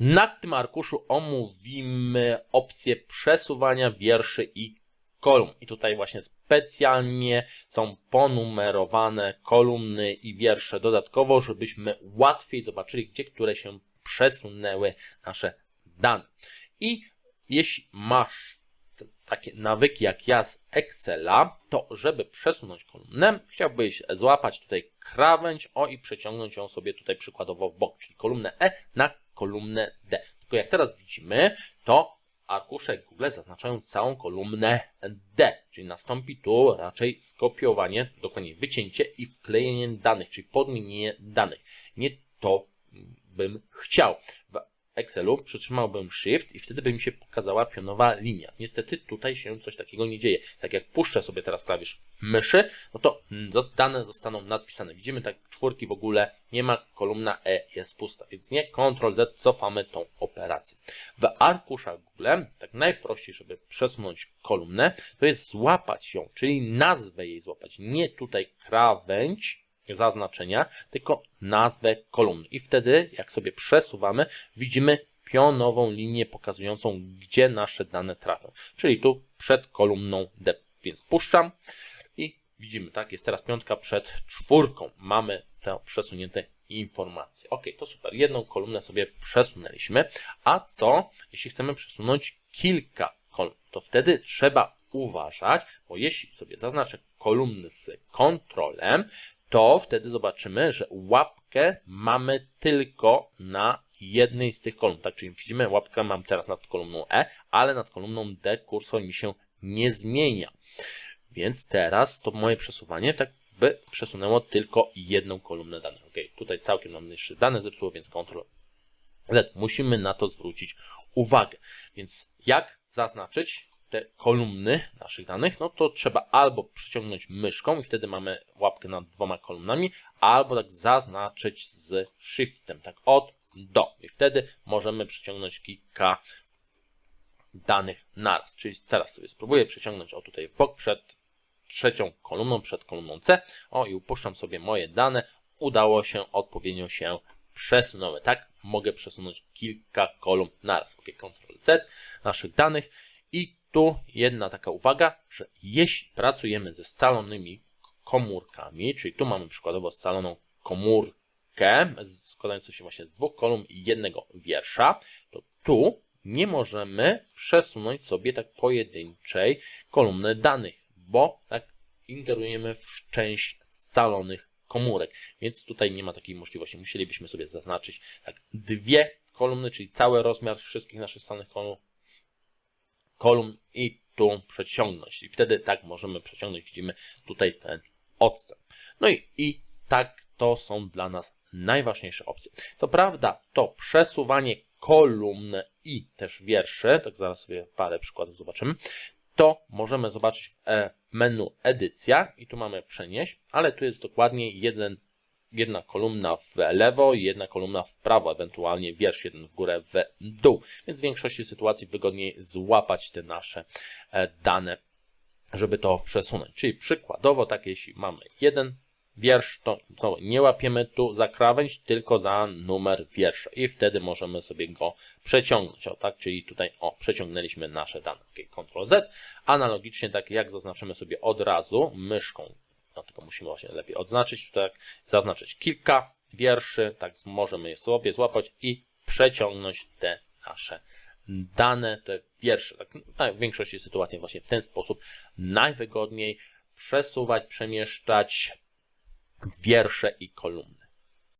Na tym arkuszu omówimy opcję przesuwania wierszy i kolumn. I tutaj właśnie specjalnie są ponumerowane kolumny i wiersze dodatkowo, żebyśmy łatwiej zobaczyli, gdzie które się przesunęły nasze dane. I jeśli masz takie nawyki jak ja z Excela, to żeby przesunąć kolumnę, chciałbyś złapać tutaj krawędź, o i przeciągnąć ją sobie tutaj przykładowo w bok, czyli kolumnę E na kolumnę D. Tylko jak teraz widzimy, to arkusze Google zaznaczają całą kolumnę D, czyli nastąpi tu raczej skopiowanie, dokładnie wycięcie i wklejenie danych, czyli podmienienie danych. Nie to bym chciał. Excelu przytrzymałbym Shift i wtedy by mi się pokazała pionowa linia. Niestety tutaj się coś takiego nie dzieje. Tak jak puszczę sobie teraz klawisz myszy, no to mm, dane zostaną nadpisane. Widzimy tak czwórki w ogóle nie ma, kolumna E jest pusta, więc nie Ctrl Z cofamy tą operację. W arkuszach Google, tak najprościej, żeby przesunąć kolumnę, to jest złapać ją, czyli nazwę jej złapać. Nie tutaj krawędź zaznaczenia, tylko nazwę kolumny. I wtedy, jak sobie przesuwamy, widzimy pionową linię pokazującą, gdzie nasze dane trafią. Czyli tu przed kolumną D. Więc puszczam i widzimy, tak, jest teraz piątka przed czwórką. Mamy te przesunięte informacje. Ok, to super. Jedną kolumnę sobie przesunęliśmy. A co, jeśli chcemy przesunąć kilka kolumn? To wtedy trzeba uważać, bo jeśli sobie zaznaczę kolumny z kontrolem, to wtedy zobaczymy, że łapkę mamy tylko na jednej z tych kolumn. Tak, czyli widzimy, łapkę mam teraz nad kolumną E, ale nad kolumną D kursor mi się nie zmienia. Więc teraz to moje przesuwanie tak by przesunęło tylko jedną kolumnę danych. Ok, tutaj całkiem nam jeszcze dane zepsuło, więc Ctrl Z. Musimy na to zwrócić uwagę. Więc jak zaznaczyć te kolumny naszych danych? No to trzeba albo przyciągnąć myszką i wtedy mamy łapkę nad dwoma kolumnami, albo tak zaznaczyć z shiftem, tak od do. I wtedy możemy przyciągnąć kilka danych naraz. Czyli teraz sobie spróbuję przeciągnąć o tutaj w bok przed trzecią kolumną, przed kolumną C. O i upuszczam sobie moje dane. Udało się, odpowiednio się przesunęły. Tak, mogę przesunąć kilka kolumn naraz. Ok, Ctrl Z naszych danych. I tu jedna taka uwaga, że jeśli pracujemy ze scalonymi komórkami, czyli tu mamy przykładowo scaloną komórkę składającą się właśnie z dwóch kolumn i jednego wiersza, to tu nie możemy przesunąć sobie tak pojedynczej kolumny danych, bo tak ingerujemy w część scalonych komórek, więc tutaj nie ma takiej możliwości. Musielibyśmy sobie zaznaczyć tak dwie kolumny, czyli cały rozmiar wszystkich naszych scalonych kolumn, kolumn i tu przeciągnąć. I wtedy tak możemy przeciągnąć, widzimy tutaj ten odstęp. No i, i tak to są dla nas najważniejsze opcje. Co prawda to przesuwanie kolumn i też wierszy, tak zaraz sobie parę przykładów zobaczymy, to możemy zobaczyć w e, menu edycja i tu mamy przenieść, ale tu jest dokładnie jeden, jedna kolumna w lewo i jedna kolumna w prawo, ewentualnie wiersz jeden w górę, w dół. Więc w większości sytuacji wygodniej złapać te nasze e, dane, żeby to przesunąć. Czyli przykładowo, tak jeśli mamy jeden wiersz, to nie łapiemy tu za krawędź, tylko za numer wiersza. I wtedy możemy sobie go przeciągnąć, o tak, czyli tutaj, o, przeciągnęliśmy nasze dane, ok, Ctrl Z, analogicznie tak jak zaznaczymy sobie od razu myszką, tylko musimy właśnie lepiej odznaczyć, tak, zaznaczyć kilka wierszy, tak, możemy sobie złapać i przeciągnąć te nasze dane, te wiersze, tak, no, w większości sytuacji właśnie w ten sposób najwygodniej przesuwać, przemieszczać wiersze i kolumny.